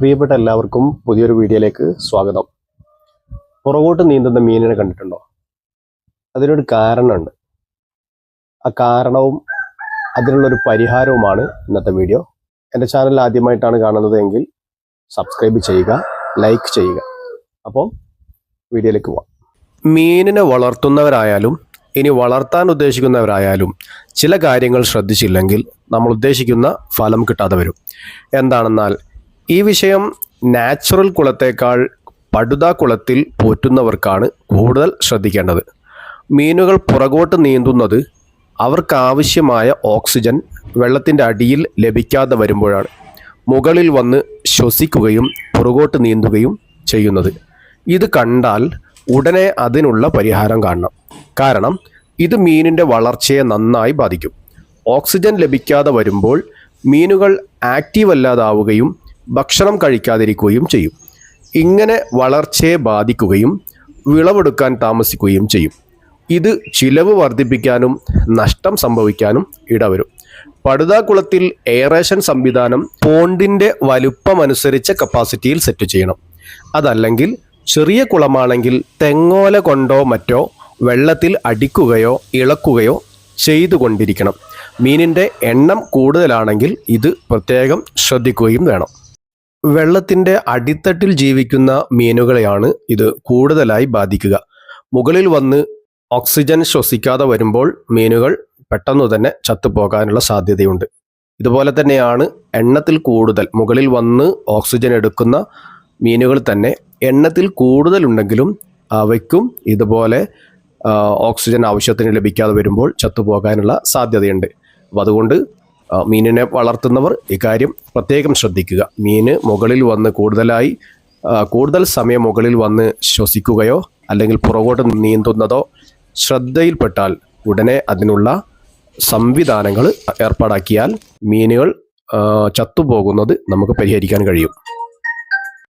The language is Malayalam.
പ്രിയപ്പെട്ട എല്ലാവർക്കും പുതിയൊരു വീഡിയോയിലേക്ക് സ്വാഗതം. പുറകോട്ട് നീന്തുന്ന മീനിനെ കണ്ടിട്ടുണ്ടോ? അതിനൊരു കാരണമുണ്ട്. ആ കാരണവും അതിനുള്ളൊരു പരിഹാരവുമാണ് ഇന്നത്തെ വീഡിയോ. എന്റെ ചാനൽ ആദ്യമായിട്ടാണ് കാണുന്നത് എങ്കിൽ സബ്സ്ക്രൈബ് ചെയ്യുക ലൈക്ക് ചെയ്യുക. അപ്പോൾ വീഡിയോയിലേക്ക് പോവാം. മീനിനെ വളർത്തുന്നവരായാലും ഇനി വളർത്താൻ ഉദ്ദേശിക്കുന്നവരായാലും ചില കാര്യങ്ങൾ ശ്രദ്ധിച്ചില്ലെങ്കിൽ നമ്മൾ ഉദ്ദേശിക്കുന്ന ഫലം കിട്ടാതെ വരും. എന്താണെന്നാൽ ഈ വിഷയം നാച്ചുറൽ കുളത്തേക്കാൾ പടുത കുളത്തിൽ പോറ്റുന്നവർക്കാണ് കൂടുതൽ ശ്രദ്ധിക്കേണ്ടത്. മീനുകൾ പുറകോട്ട് നീന്തുന്നത് അവർക്കാവശ്യമായ ഓക്സിജൻ വെള്ളത്തിന്റെ അടിയിൽ ലഭിക്കാതെ വരുമ്പോഴാണ്. മുകളിൽ വന്ന് ശ്വസിക്കുകയും പുറകോട്ട് നീന്തുകയും ചെയ്യുന്നത്. ഇത് കണ്ടാൽ ഉടനെ അതിനുള്ള പരിഹാരം കാണണം. കാരണം ഇത് മീനിന്റെ വളർച്ചയെ നന്നായി ബാധിക്കും. ഓക്സിജൻ ലഭിക്കാതെ വരുമ്പോൾ മീനുകൾ ആക്റ്റീവ് അല്ലാതാവുകയും ഭക്ഷണം കഴിക്കാതിരിക്കുകയും ചെയ്യും. ഇങ്ങനെ വളർച്ചയെ ബാധിക്കുകയും വിളവെടുക്കാൻ താമസിക്കുകയും ചെയ്യും. ഇത് ചിലവ് വർദ്ധിപ്പിക്കാനും നഷ്ടം സംഭവിക്കാനും ഇടവരും. പടുതാക്കുളത്തിൽ എയറേഷൻ സംവിധാനം പോണ്ടിന്റെ വലുപ്പമനുസരിച്ച കപ്പാസിറ്റിയിൽ സെറ്റ് ചെയ്യണം. അതല്ലെങ്കിൽ ചെറിയ കുളമാണെങ്കിൽ തെങ്ങോല കൊണ്ടോ മറ്റോ വെള്ളത്തിൽ അടിക്കുകയോ ഇളക്കുകയോ ചെയ്തുകൊണ്ടിരിക്കണം. മീനിന്റെ എണ്ണം കൂടുതലാണെങ്കിൽ ഇത് പ്രത്യേകം ശ്രദ്ധിക്കുകയും വേണം. വെള്ളത്തിന്റെ അടിത്തട്ടിൽ ജീവിക്കുന്ന മീനുകളെയാണ് ഇത് കൂടുതലായി ബാധിക്കുക. മുകളിൽ വന്ന് ഓക്സിജൻ ശ്വസിക്കാതെ വരുമ്പോൾ മീനുകൾ പെട്ടെന്ന് തന്നെ ചത്തുപോകാനുള്ള സാധ്യതയുണ്ട്. ഇതുപോലെ തന്നെയാണ് എണ്ണത്തിൽ കൂടുതൽ മുകളിൽ വന്ന് ഓക്സിജൻ എടുക്കുന്ന മീനുകൾ തന്നെ എണ്ണത്തിൽ കൂടുതലുണ്ടെങ്കിലും അവയ്ക്കും ഇതുപോലെ ഓക്സിജൻ ആവശ്യത്തിന് ലഭിക്കാതെ വരുമ്പോൾ ചത്തുപോകാനുള്ള സാധ്യതയുണ്ട്. അപ്പോൾ അതുകൊണ്ട് മീനിനെ വളർത്തുന്നവർ ഇക്കാര്യം പ്രത്യേകം ശ്രദ്ധിക്കുക. മീന് മുകളിൽ വന്ന് കൂടുതലായി കൂടുതൽ സമയം മുകളിൽ വന്ന് ശ്വസിക്കുകയോ അല്ലെങ്കിൽ പുറകോട്ട് നീന്തുന്നതോ ശ്രദ്ധയിൽപ്പെട്ടാൽ ഉടനെ അതിനുള്ള സംവിധാനങ്ങൾ ഏർപ്പാടാക്കിയാൽ മീനുകൾ ചത്തുപോകുന്നത് നമുക്ക് പരിഹരിക്കാൻ കഴിയും.